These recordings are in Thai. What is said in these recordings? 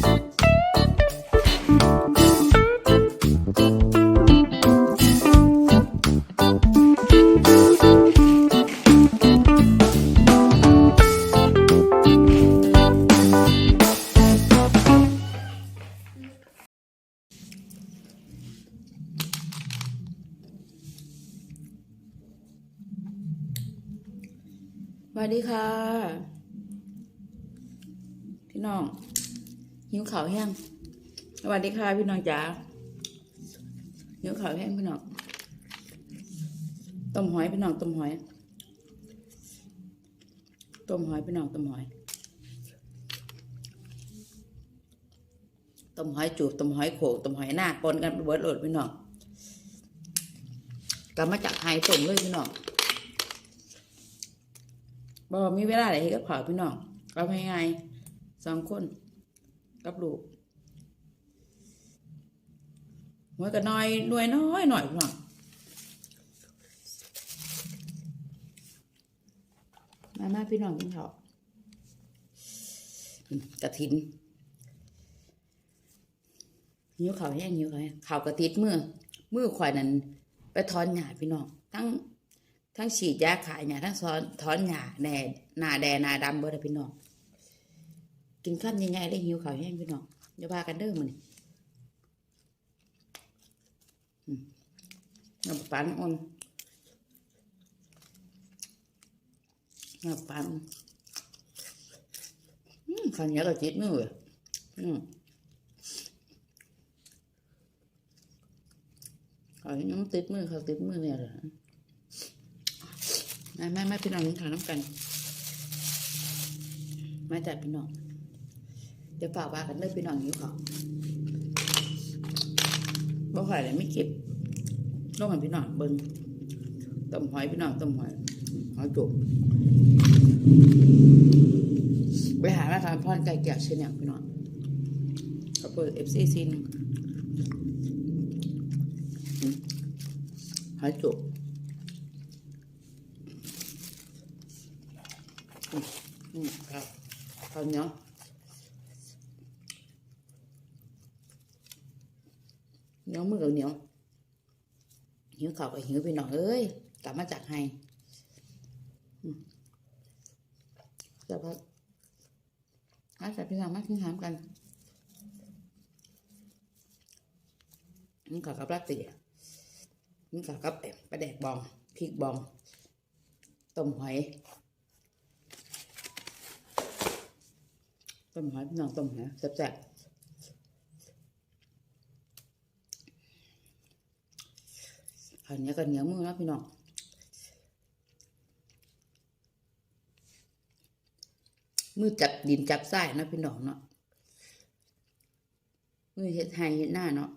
สวัสดีค่ะ พี่น้อง หิวข่าวแห้งสวัสดีค่ะพี่น้องจ๋าหิวข่าวแห้งพี่น้องต้มหอยพี่น้องต้มหอยต้มหอยพี่น้องต้มหอยต้มหอยจูบต้มหอยโขกต้มหอยหน้าปนกันเบิดโหลดพี่น้องกลับมาจากไฮต้มเลยพี่น้องบอกมีเวลาไหนให้กับเผาวพี่น้องเอาง่ายๆสองคน กับลูกหัวก็น้อยหน่วยน้อยหน่อยพี่น้องมามาพี่น้องกินข้าวอืมกระถินหิวข้าวแห้งหิวข้าวข้าวกระติดมือมือข่อยนั้น ไปถอนหญ้าพี่น้องทั้งทั้งฉีดยาขายหญ้าทั้งซ้อนถอนหญ้าแหน่หนาแดหนาดำเบิดอะพี่น้อง กินข้าวยังไงได้หิวข้าวแห้งพี่น้องอย่าพากันเด้อมันน้ำปานอ่อนน้ำปานอืมข้าวเหนียวก็จิตมือเว้ยอืมข้าวเหนียวติดมือเขาติดมือเนี่ยเหรอมาแม่แม่พี่น้องกินข้าวน้ำกันมาจัดพี่น้อง เดี๋ยวฝากว่ากันเด้อพี่น้องหิวข้าบ่ค่อยเลยไม่เก็บลงให้พี่น้องเบิ่งต้มหอยพี่น้องต้มหอยหอยจุกไปหาแม่ทานพรไก่แก่เช่นเนี่ยพี่น้องขอบคุณเอฟซีซีนึงหอยจุกอืมครับข้าวเนียว เหนียวมือกับเหนียวหิวข้ากับหิวไปหน่อยเอ้ยกลับมาจากไฮอืมจะพักอาจจะพี่น้องมากินหามกันนี่ข้าวกับลาเตียนี่ข้าวกับปลาแดกบองพริกบองต้มหอยต้มหอยพี่น้องต้มหอยแซ่บๆ ข้าวเนียกับเหนียวมือนะพี่น้องมือจับดินจับไส้นะพี่น้องเนาะมือเห็ดไห้เห็ดหน้าเนาะ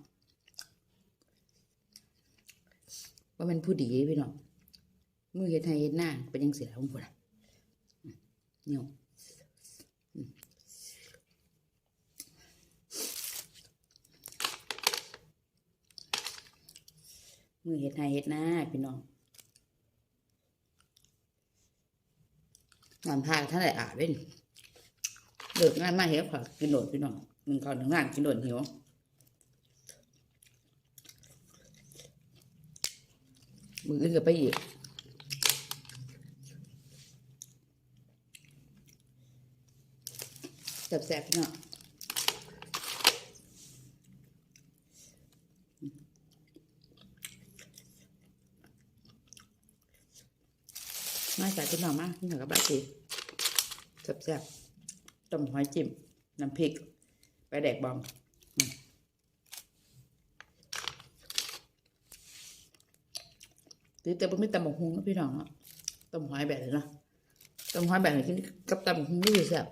ว่ามันผู้ดีพี่น้องมือเห็ดไห้เห็ดหน้าเป็นยังเสียของผมนะเนี่ย มือเห็ดไห้เห็ดหน้าพี่น้องงานพาท่านไหนอาบเล่นเลิกงานมาเห็ดผักกินโดดพี่น้องหนึ่งข้าหนึ่งงานกินโดดหิวมืออื่นก็ไปอีกแสบๆพี่น้อง มาใส่พี่น้องมาพี่น้องกับบ้าสีแสบๆต้มหอยจิ้มน้ำพริกไปแดกบองอืมตีแต่บ่มีตำบักหุงนะพี่น้องเนาะต้มหอยแบบนี้นะต้มหอยแบบนี้กับตำบักหุงนี่แซ่บ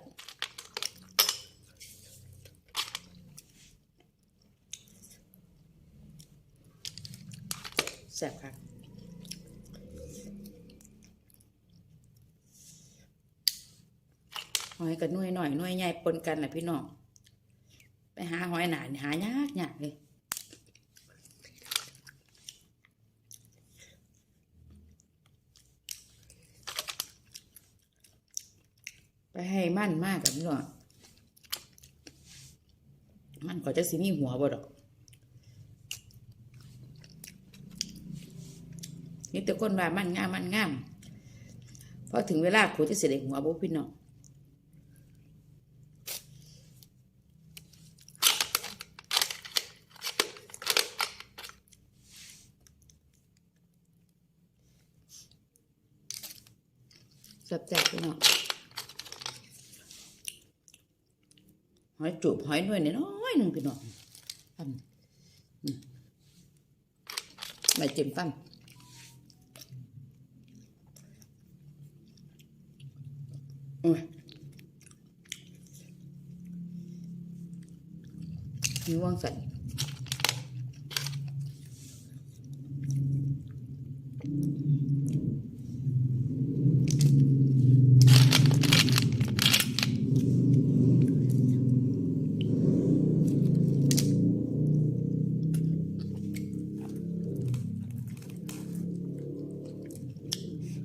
แซ่บค่ะห อยกับน่วยหน่อยน่วยใหญ่ปนกันแหละพี่น้อง ไปหาหอยหนาหายากยากเลยไปให้มั่นมากกับพี่น้องมันก็จะสิมีหัวบ่ดอกนี่แต่คนว่ามันงามมันงามพอถึงเวลาขูจะเสได็หัวบุพี่น้อง จับแจกพี่น้องหอยจูบหอยหน่วยน้อยนึงพี่น้องฟันมไม่จิ้มฟันโอ้ยมีว่างใส่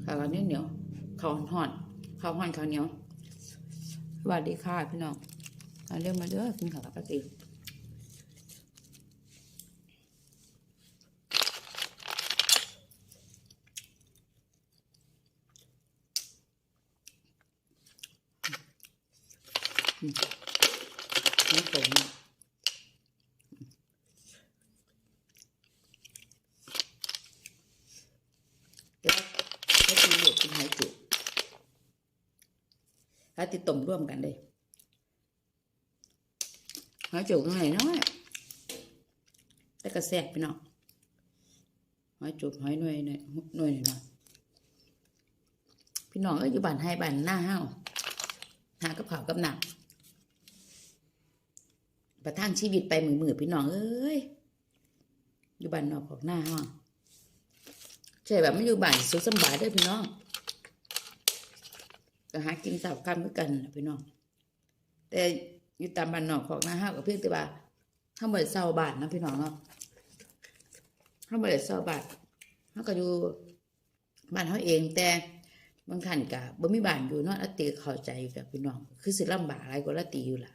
ข้าวเหนียวเหนียวข้าวห่อนข้าวห่อนข้าวเหนียวสวัสดีค่ะพี่น้องเรื่องมาเด้อกินข้าวกับป้าติ๋วอืมน้ำตกเนี่ยเดี๋ยวให้ตีเหลือกินหายจุ ถ้าติดต่มร่วมกันเลยหอยจูบหน่อยน้อยแต่ก็แซ่บพี่น้องหอยจูบหอยหน่วยหน่อยหน่วยหน่อยพี่น้องเอ้ยอยู่บ้านให้บ้านหน้าห้าวหากระเผากับหนักประทังชีวิตไปมือมือพี่น้องเอ้ยอยู่บ้านนอกของหน้าห้าวใช่แบบไม่อยู่บ้านสุขสบายด้วยพี่น้อง ก็หากินสาวคำด้วยกันนะพี่น้อง แต่อยู่ตามบ้านนอกของนาห้าวกับเพียงแต่ว่าถ้าบ่ได้เศร้าบาทนะพี่น้องเนาะถ้าบ่ได้เศร้าบาทเขาก็อยู่บ้านเขาเองแต่บางท่านก็บ่มีบ้านอยู่เนาะละตีเข้าใจกับพี่น้อง คือสิลำบากอะไรกว่าละตีอยู่ล่ะ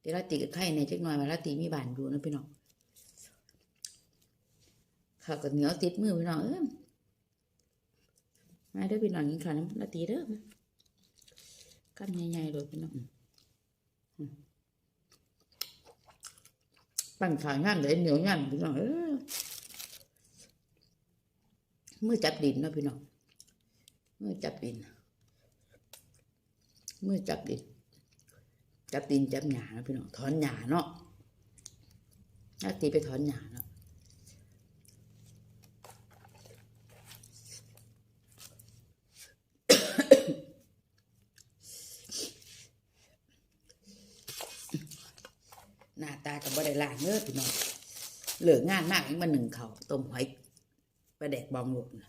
แต่ละตีก็ไข่ในจักหน่อยว่าละตีมีบ้านอยู่นะพี่น้องข้าวก็เหนียวติดมือพี่น้องเอ้ยมาเด้อพี่น้องกินข้าวน้ำละตีเด้อ กันใหญ่ๆเลยพี่น้องอืมปั่นขายงานเลยเหนียวงานพี่น้องเออมือจับดินนะพี่น้องมือจับดินมือจับดินจับดินจับหญ้านะพี่น้องถอนหญ้าเนาะถ้าตีไปถอนหญ้าเนาะหน้ากับบ่ได้ล่างเนื้อพี่น้องเหลืองานมากอีกมาหนึ่งเขาต้มหอยปลาแดกบองหลวกนะ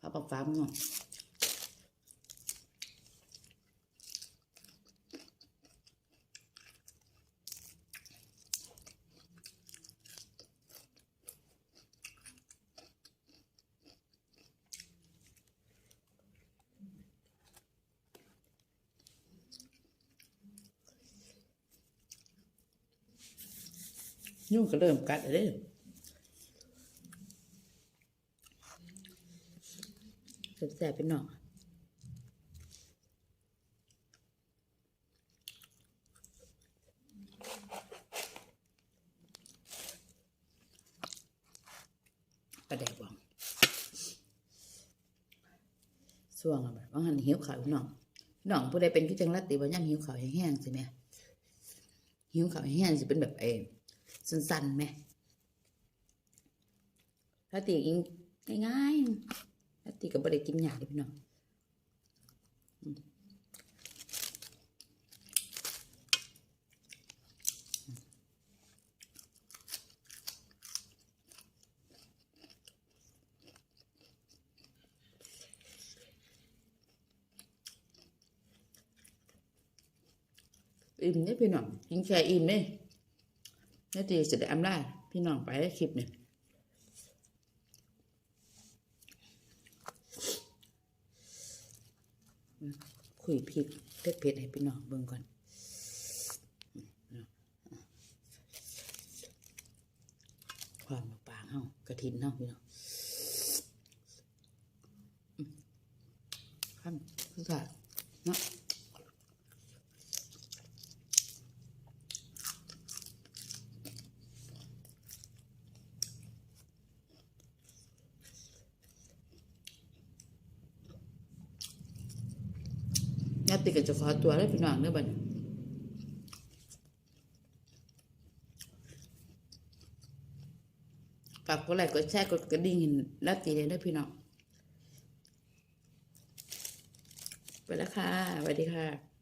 พระปักฟ้าพี่น้อง ยุ่งก็เริ่มกัดเลยแสบๆเป็นหนองปลาแดกบองส่วงอะแบบว่าหันหิวขาวพี่น้องพี่องผู้ใดเป็นคือจังรัดตีว่าย่ำหิวขาวแห้งๆสิแม่หิวขาวแห้งๆสิเป็นแบบเอ สั้นๆไหมถ้าตีกินง่ายๆถ้าตีกับบริกินหยาเลยพี่น้องอืมอิ่มเนี่ยพี่น้องกินแค่อิ่มเนี่ย นาทีจะได้อำลาพี่น้องไปได้คลิปเนี่ยคุยพริกเล็กเพ็ดให้พี่น้องเบิ่งก่อนความปางเฮากระถินเฮาพี่น้องขั้นมสุดท้ายเนาะ ญาติกันจะขอตัวแล้วพี่น้องเนื้อบัดนี้ฝากกดไลค์กดแชร์กดกระดิ่งเห็นนับตีเลยนะพี่น้องไปแล้วค่ะสวัสดีค่ะ